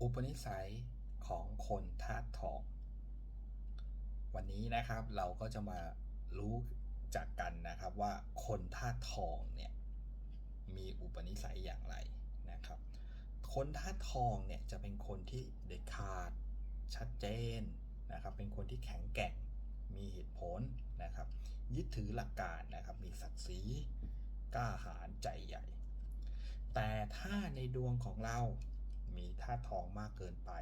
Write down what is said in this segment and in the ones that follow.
อุปนิสัยของคนธาตุทอง วันนี้นะครับเราก็จะมารู้จักกันนะครับว่าคนธาตุทองเนี่ยมีอุปนิสัยอย่างไรนะครับ คนธาตุทองเนี่ยจะเป็นคนที่เด็ดขาดชัดเจนนะครับ เป็นคนที่แข็งแกร่งมีเหตุผลนะครับ ยึดถือหลักการนะครับ มีศักดิ์ศรีกล้าหาญใจใหญ่ แต่ถ้าในดวงของเรา มีธาตุทองมากเกินไป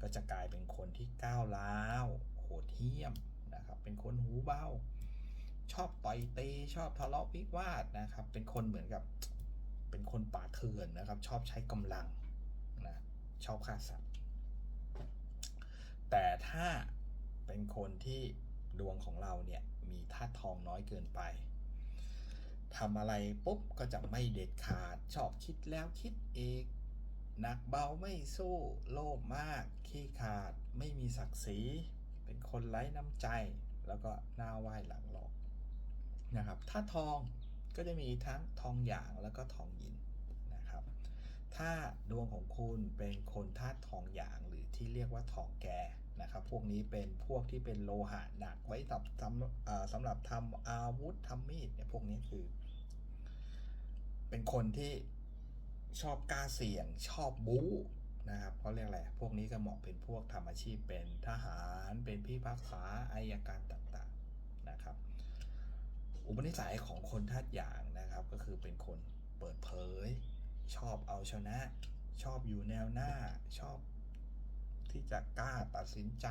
ก็จะกลายเป็นคนที่ก้าวร้าวโหดเหี้ยมนะครับ เป็นคนหูเบา ชอบต่อยตีชอบทะเลาะวิวาทนะครับ เป็นคนเหมือนกับเป็นคนป่าเถื่อนนะครับ ชอบใช้กำลังนะชอบฆ่าสัตว์ แต่ถ้าเป็นคนที่ดวงของเราเนี่ยมีธาตุทองน้อยเกินไปทำอะไรปุ๊บก็จะไม่เด็ดขาด ชอบคิดแล้วคิดเอง หนักเบาไม่สู้โลภมาก ขี้ขาดไม่มีศักดิ์ศรี เป็นคนไร้น้ำใจ แล้วก็หน้าไหว้หลังหลอกนะครับถ้าทองก็จะมีทั้งทองหยางแล้วก็ทองหยินนะครับ ถ้าดวงของคุณเป็นคนธาตุทองหยางหรือที่เรียกว่าทองแกนะครับ พวกนี้เป็นพวกที่เป็นโลหะหนักไว้สำสำอ่าสำหรับทำอาวุธทำมีดเนี่ยพวกนี้คือ เป็นคนที่ ชอบกล้าเสี่ยง ชอบบู๊นะครับเขาเรียกอะไร พวกนี้ก็เหมาะเป็นพวกทำอาชีพเป็นทหาร เป็นพี่พักษาอายการต่างๆนะครับ อุปนิสัยของคนธาตุหยางนะครับ ก็คือเป็นคนเปิดเผย ชอบเอาชนะ ชอบอยู่แนวหน้า ชอบที่จะกล้าตัดสินใจ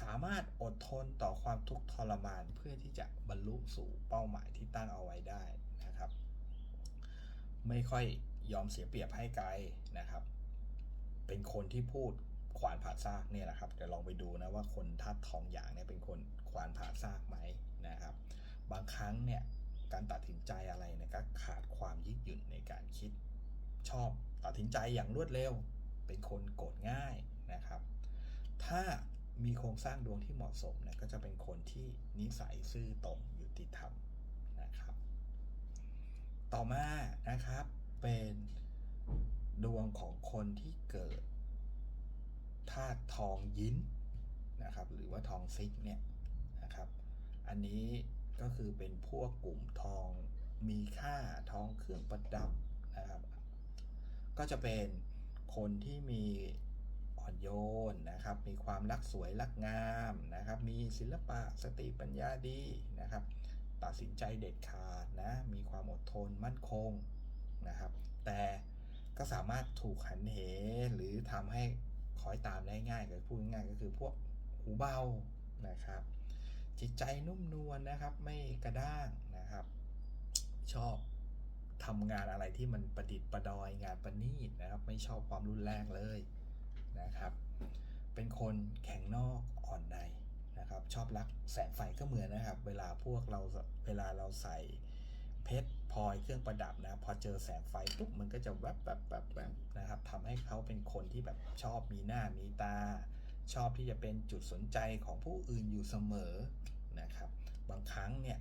สามารถอดทนต่อความทุกข์ทรมานเพื่อที่จะบรรลุสู่เป้าหมายที่ตั้งเอาไว้ได้ ไม่ค่อยยอมเสียเปรียบให้ไกลนะครับ เป็นคนที่พูดขวานผ่าซากเนี่ยนะครับเดี๋ยวลองไปดูนะว่าคนทัดทองอย่างเนี่ยเป็นคนขวานผ่าซากไหมนะครับ บางครั้งเนี่ยการตัดสินใจอะไรเนี่ยก็ขาดความยืดหยุ่นในการคิด ชอบตัดสินใจอย่างรวดเร็ว เป็นคนโกรธง่ายนะครับ ถ้ามีโครงสร้างดวงที่เหมาะสมเนี่ยก็จะเป็นคนที่นิสัยซื่อตรงยุติธรรม ต่อมานะครับเป็นดวงของคนที่เกิดธาตุทองยินนะครับ หรือว่าทองซิกเนี่ยนะครับ อันนี้ก็คือเป็นพวกกลุ่มทองมีค่าทองเครื่องประดับนะครับ ก็จะเป็นคนที่มีอ่อนโยนนะครับ มีความรักสวยรักงามนะครับ มีศิลปะสติปัญญาดีนะครับ ตัดสินใจเด็ดขาดนะ มีความอดทนมั่นคงนะครับ แต่ก็สามารถถูกหันเหหรือทำให้คอยตามได้ง่ายก็พูดง่ายก็คือพวกหูเบานะครับ จิตใจนุ่มนวลนะครับ ไม่กระด้างนะครับ ชอบทำงานอะไรที่มันประดิษฐ์ประดอยงานประณีตนะครับ ไม่ชอบความรุนแรงเลยนะครับ เป็นคนแข็งนอกอ่อนใน นะครับชอบรักแสงไฟก็เหมือนนะครับ เวลาพวกเราเวลาเราใส่เพชรพลอยเครื่องประดับนะ พอเจอแสงไฟปุ๊บมันก็จะแวบแบบแบบแบบนะครับทำให้เขาเป็นคนที่แบบชอบมีหน้ามีตา ชอบที่จะเป็นจุดสนใจของผู้อื่นอยู่เสมอนะครับ บางครั้งเนี่ย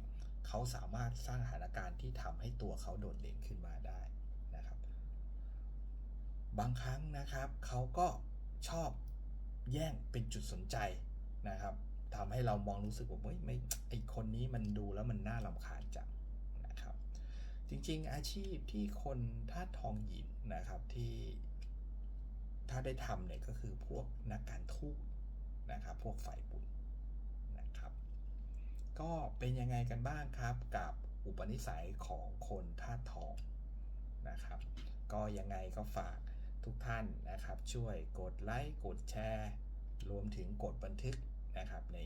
เขาสามารถสร้างสถานการณ์ที่ทำให้ตัวเขาโดดเด่นขึ้นมาได้นะครับ บางครั้งนะครับเขาก็ชอบแย่งเป็นจุดสนใจนะครับ ทำให้เรามองรู้สึกว่าเฮ้ยไม่ไอคนนี้มันดูแล้วมันน่ารำคาญจังนะครับ จริงๆ อาชีพที่คนท่าตุทองหยินนะครับที่ถ้าได้ทำเนี่ยก็คือพวกนักการทูตนะครับ พวกฝ่ายบุญนะครับ ก็เป็นยังไงกันบ้างครับกับอุปนิสัยของคนธาตุทองนะครับ ก็ยังไงก็ฝากทุกท่านนะครับ ช่วยกดไลค์กดแชร์ รวมถึงกดบันทึก นะครับใน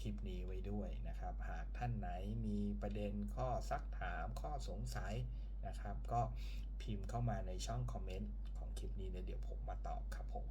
คลิปนี้ไว้ด้วยนะครับ หากท่านไหนมีประเด็นข้อซักถามข้อสงสัยนะครับ ก็พิมพ์เข้ามาในช่องคอมเมนต์ของคลิปนี้เดี๋ยวผมมาตอบครับผม